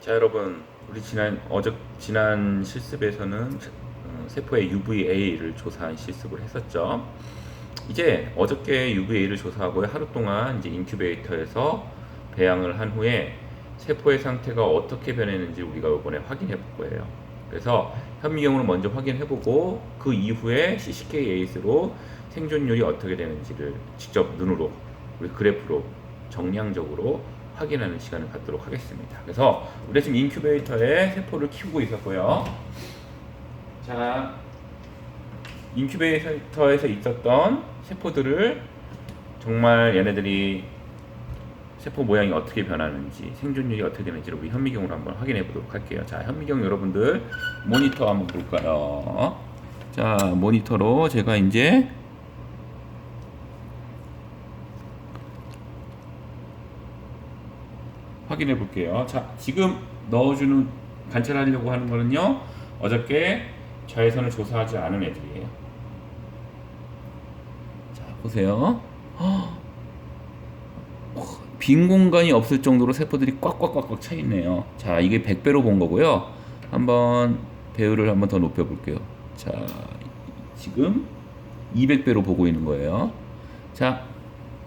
자 여러분 우리 지난 어저 지난 실습에서는 어, 세포의 UVA를 조사한 실습을 했었죠. 이제 어저께 UVA를 조사하고 하루 동안 이제 인큐베이터에서 배양을 한 후에 세포의 상태가 어떻게 변했는지 우리가 이번에 확인해 볼 거예요. 그래서 현미경으로 먼저 확인해 보고 그 이후에 CCK 에이스로 생존율이 어떻게 되는지를 직접 눈으로 우리 그래프로 정량적으로 확인하는 시간을 갖도록 하겠습니다. 그래서 우리 지금 인큐베이터에 세포를 키우고 있었고요. 자, 인큐베이터에서 있었던 세포들을 정말 얘네들이 세포 모양이 어떻게 변하는지 생존율이 어떻게 되는지를 우리 현미경으로 한번 확인해 보도록 할게요. 자, 현미경 여러분들 모니터 한번 볼까요? 자, 모니터로 제가 이제 확인해 볼게요. 자, 지금 넣어주는 관찰하려고 하는 거는요. 어저께 자외선을 조사하지 않은 애들이에요. 자, 보세요. 헉, 빈 공간이 없을 정도로 세포들이 꽉꽉꽉꽉 차 있네요. 자, 이게 100배로 본 거고요. 한번 배율을 한번 더 높여 볼게요. 자, 지금 200배로 보고 있는 거예요. 자,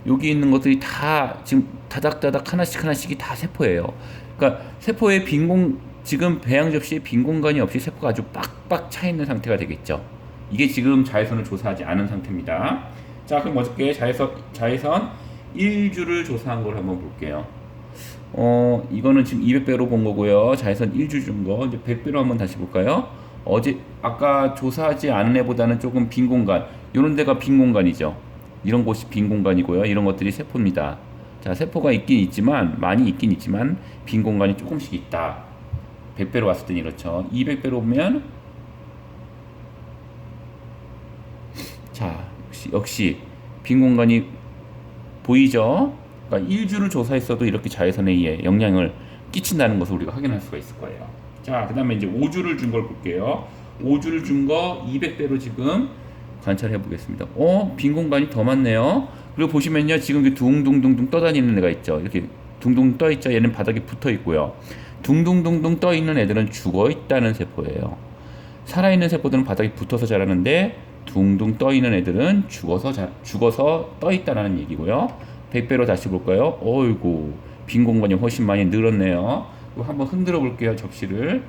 여기 있는 것들이 다 지금 다닥다닥 하나씩 하나씩이 다 세포예요. 그러니까 세포의 빈 공, 지금 배양 접시에 빈 공간이 없이 세포가 아주 빡빡 차 있는 상태가 되겠죠. 이게 지금 자외선을 조사하지 않은 상태입니다. 자, 그럼 어저께 자외선, 자외선 1주를 조사한 걸 한번 볼게요. 어, 이거는 지금 200배로 본 거고요. 자외선 1주 준 거. 이제 100배로 한번 다시 볼까요? 어제, 아까 조사하지 않은 애보다는 조금 빈 공간. 요런 데가 빈 공간이죠. 이런 곳이 빈 공간이고요. 이런 것들이 세포입니다. 자, 세포가 있긴 있지만, 많이 있긴 있지만, 빈 공간이 조금씩 있다. 100배로 왔을 땐 이렇죠. 200배로 보면, 자, 역시, 역시, 빈 공간이 보이죠? 그러니까 1주를 조사했어도 이렇게 자외선에 의해 영향을 끼친다는 것을 우리가 확인할 수가 있을 거예요. 자, 그 다음에 이제 5주를 준 걸 볼게요. 5주를 준 거 200배로 지금 관찰해 보겠습니다. 어, 빈 공간이 더 많네요. 그리고 보시면요, 지금 둥둥둥둥 떠다니는 애가 있죠. 이렇게 둥둥 떠 있죠. 얘는 바닥에 붙어 있고요. 둥둥둥둥 떠 있는 애들은 죽어 있다는 세포예요. 살아 있는 세포들은 바닥에 붙어서 자라는데 둥둥 떠 있는 애들은 죽어서 자, 죽어서 떠 있다라는 얘기고요. 100배로 다시 볼까요? 어이구, 빈 공간이 훨씬 많이 늘었네요. 한번 흔들어 볼게요, 접시를.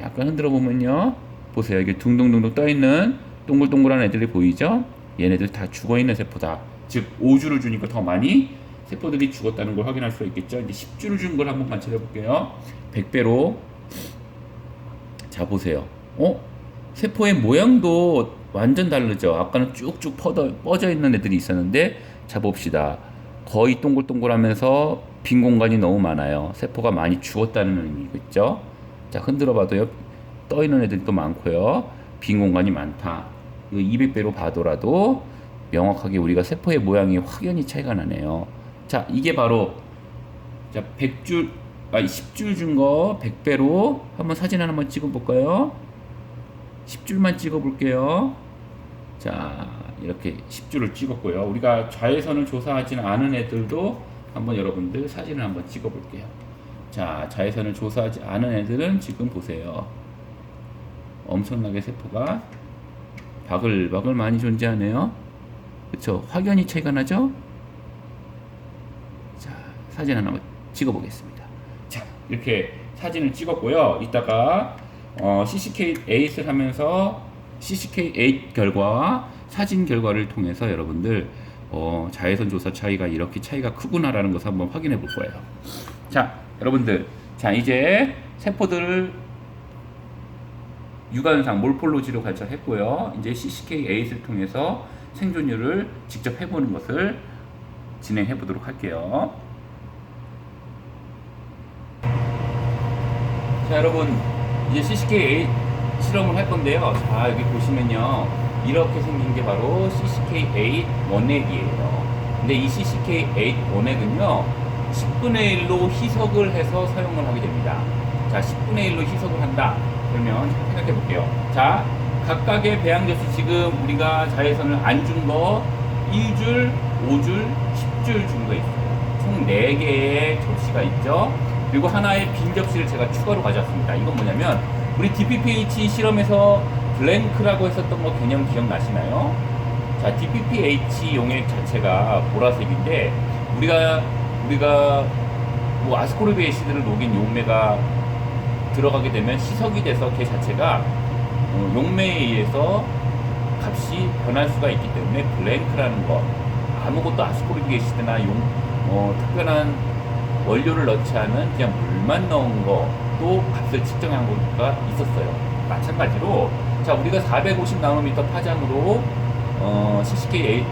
약간 흔들어 보면요. 보세요. 이게 둥둥둥둥 떠 있는 동글동글한 애들이 보이죠? 얘네들 다 죽어 있는 세포다. 즉 5주를 주니까 더 많이 세포들이 죽었다는 걸 확인할 수가 있겠죠. 이제 10주를 준 걸 한번 관찰해 볼게요. 100배로 자 보세요. 어? 세포의 모양도 완전 다르죠. 아까는 쭉쭉 뻗어, 뻗어 있는 애들이 있었는데 자 봅시다. 거의 동글동글하면서 빈 공간이 너무 많아요. 세포가 많이 죽었다는 의미겠죠. 자 흔들어 봐도요. 떠 있는 애들도 많고요. 빈 공간이 많다. 이거 200배로 봐더라도 명확하게 우리가 세포의 모양이 확연히 차이가 나네요. 자, 이게 바로 자, 100줄 아, 10줄 준 거 100배로 한번 사진 하나 한번 찍어 볼까요? 10줄만 찍어 볼게요. 자, 이렇게 10줄을 찍었고요. 우리가 자외선을 조사하지는 않은 애들도 한번 여러분들 사진을 한번 찍어 볼게요. 자, 자외선을 조사하지 않은 애들은 지금 보세요. 엄청나게 세포가 바글바글 많이 존재하네요. 그렇죠? 확연히 차이가 나죠? 자, 사진 하나 찍어 보겠습니다. 자, 이렇게 사진을 찍었고요. 이따가 어, CCK8을 하면서 CCK8 결과와 사진 결과를 통해서 여러분들 어, 자외선 조사 차이가 이렇게 차이가 크구나라는 것을 한번 확인해 볼 거예요. 자, 여러분들, 자 이제 세포들을 유관상 몰폴로지로 관찰했고요. 이제 CCK8을 통해서 생존율을 직접 해보는 것을 진행해 보도록 할게요. 자, 여러분, 이제 CCK8 실험을 할 건데요. 자, 여기 보시면요. 이렇게 생긴 게 바로 CCK8 원액이에요. 근데 이 CCK8 원액은요. 10분의 1로 희석을 해서 사용을 하게 됩니다. 자, 10분의 1로 희석을 한다. 그러면 생각해 볼게요. 자, 각각의 배양 접시 지금 우리가 자외선을 안 준 거 1줄, 5줄, 10줄 준 거 있어요. 총 4개의 접시가 있죠. 그리고 하나의 빈 접시를 제가 추가로 가져왔습니다. 이건 뭐냐면 우리 DPPH 실험에서 블랭크라고 했었던 거 개념 기억나시나요? 자, DPPH 용액 자체가 보라색인데 우리가 우리가 뭐 아스코르비 애시드를 녹인 용매가 들어가게 되면 시석이 돼서 걔 자체가 어, 용매에 의해서 값이 변할 수가 있기 때문에 블랭크라는 것 아무것도 아스코르비 애시드나 용 어, 특별한 원료를 넣지 않은 그냥 물만 넣은 거또 값을 측정한 거가 있었어요. 마찬가지로 자 우리가 450 나노미터 파장으로 어, CCK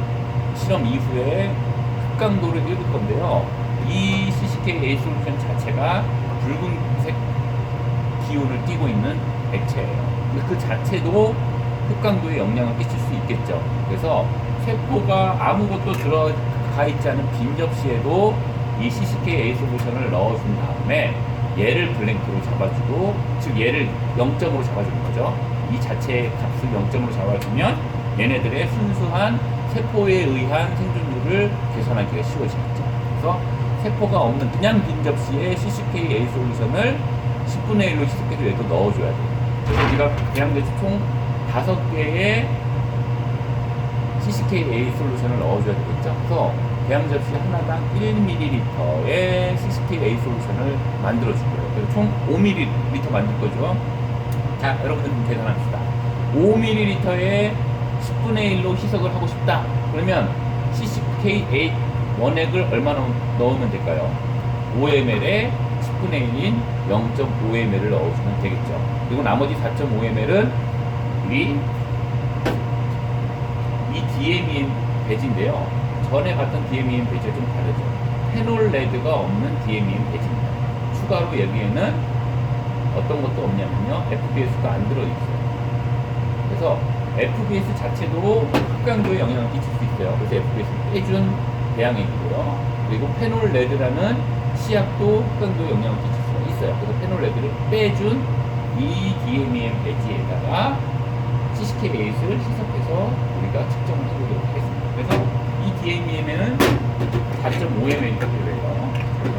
실험 이후에 극강도를 읽을 건데요. 이 CCK A 솔루션 자체가 붉은색 기운을 띠고 있는 액체예요. 근데 그 자체도 흑강도에 영향을 끼칠 수 있겠죠. 그래서 세포가 아무것도 들어가 있지 않은 빈 접시에도 이 CCK 솔루션을 넣어준 다음에 얘를 블랭크로 잡아주고 즉 얘를 0점으로 잡아주는 거죠. 이 자체의 값을 0점으로 잡아주면 얘네들의 순수한 세포에 의한 생존율을 계산하기가 쉬워지겠죠. 그래서 세포가 없는 그냥 빈 접시에 CCK A 솔루션을 10분의 1로 희석해서 얘도 넣어줘야 돼요. 그래서 우리가 대항대치 총 5개의 CCK A 솔루션을 넣어줘야 되겠죠. 그래서 대항 접시 하나당 1ml의 CCK A 솔루션을 만들어줄 거예요. 그래서 총 5ml 만들 거죠. 자, 여러분들 좀 계산합시다. 5ml에 10분의 1로 희석을 하고 싶다. 그러면 CCK8 원액을 얼마나 넣으면 될까요? 5ml에 10분의 1인 0.5ml을 넣어주면 되겠죠. 그리고 나머지 4.5ml은 우리 이 DMEM 배지인데요. 전에 봤던 DMEM 배지와 좀 다르죠. 페놀 레드가 없는 DMEM 배지입니다. 추가로 여기에는 어떤 것도 없냐면요. FBS가 안 들어있어요. 그래서 FBS 자체도 흑강도에 영향을 끼칠 수 있어요. 그래서 FBS를 빼준 대항액이고요. 그리고 페놀 레드라는 시약도 흑강도에 영향을 끼칠 수가 있어요. 그래서 페놀레드를 빼준 이 DMEM 배지에다가 CCK8을 희석해서 우리가 측정을 해보도록 하겠습니다. 그래서 이 DMEM에는 4.5ml가 필요해요. 그래서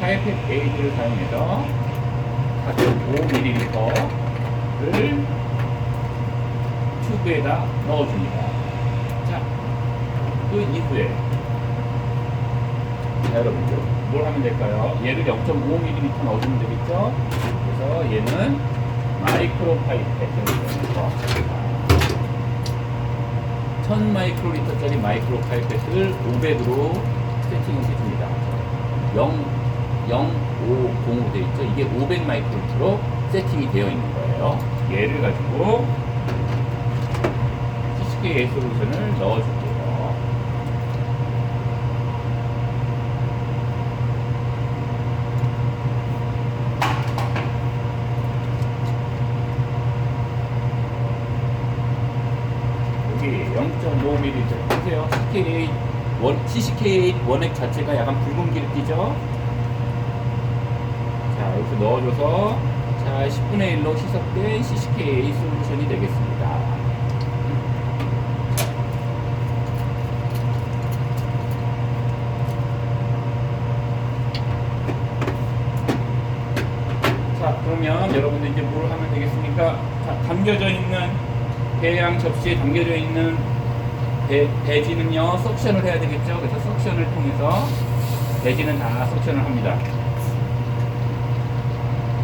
파이펫 베이드를 사용해서 4.5ml를 튜브에다 넣어줍니다. 자, 그 이후에 자, 여러분들 뭘 하면 될까요? 얘를 0.5ml 넣어주면 되겠죠? 그래서 얘는 마이크로 이용해서 1000 마이크로리터짜리 마이크로 파이펫을 500으로 세팅을 해줍니다. 0, 0, 5, 0으로 되어 있죠? 이게 500 마이크로리터로 세팅이 되어 있는 거예요. 얘를 가지고 CCK 솔루션을 넣어줄게요. 여기 0.5ml 보세요. CK 원, CCK 원액 자체가 약간 붉은 기름기죠. 자, 이렇게 넣어줘서 자 10분의 1로 희석된 CCK 솔루션이 되겠습니다. 자, 그러면 여러분들 이제 뭘 하면 되겠습니까? 자, 담겨져 있는 배양 접시에 담겨져 있는 배, 배지는요, 석션을 해야 되겠죠? 그래서 석션을 통해서 배지는 다 석션을 합니다.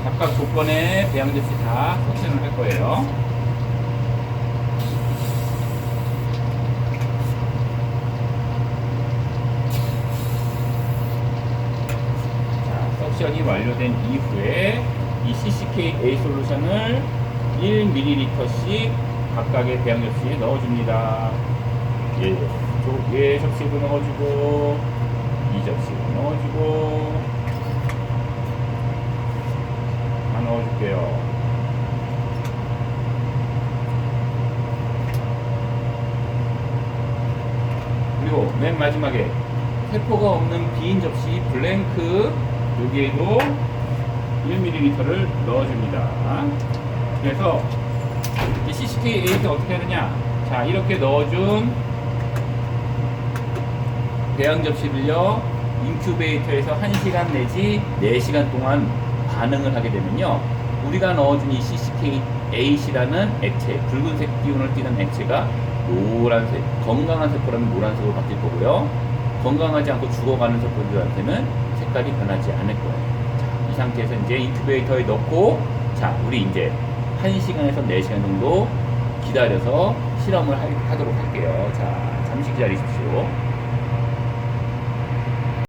각각 조건에 배양 접시 다 석션을 할 거예요. 자, 석션이 완료된 이후에 이 CCK A 솔루션을 1ml씩 각각의 배양 접시에 넣어줍니다. 예, 저, 예 접시도 넣어주고, 이 접시도 넣어주고, 다 넣어줄게요. 그리고 맨 마지막에 세포가 없는 빈 접시 블랭크 여기에도 1ml를 넣어줍니다. 그래서 이 CCK8을 어떻게 하느냐? 자, 이렇게 넣어준 배양 접시를요, 인큐베이터에서 1시간 내지 4시간 동안 반응을 하게 되면요. 우리가 넣어준 이 CCK8이라는 액체, 붉은색 기운을 띠는 액체가 노란색, 건강한 세포라면 노란색으로 바뀔 거고요. 건강하지 않고 죽어가는 세포들한테는 색깔이 변하지 않을 거예요. 자, 이 상태에서 이제 인큐베이터에 넣고, 자, 우리 이제 1시간에서 4시간 정도 기다려서 실험을 하, 하도록 할게요. 자, 잠시 기다리십시오.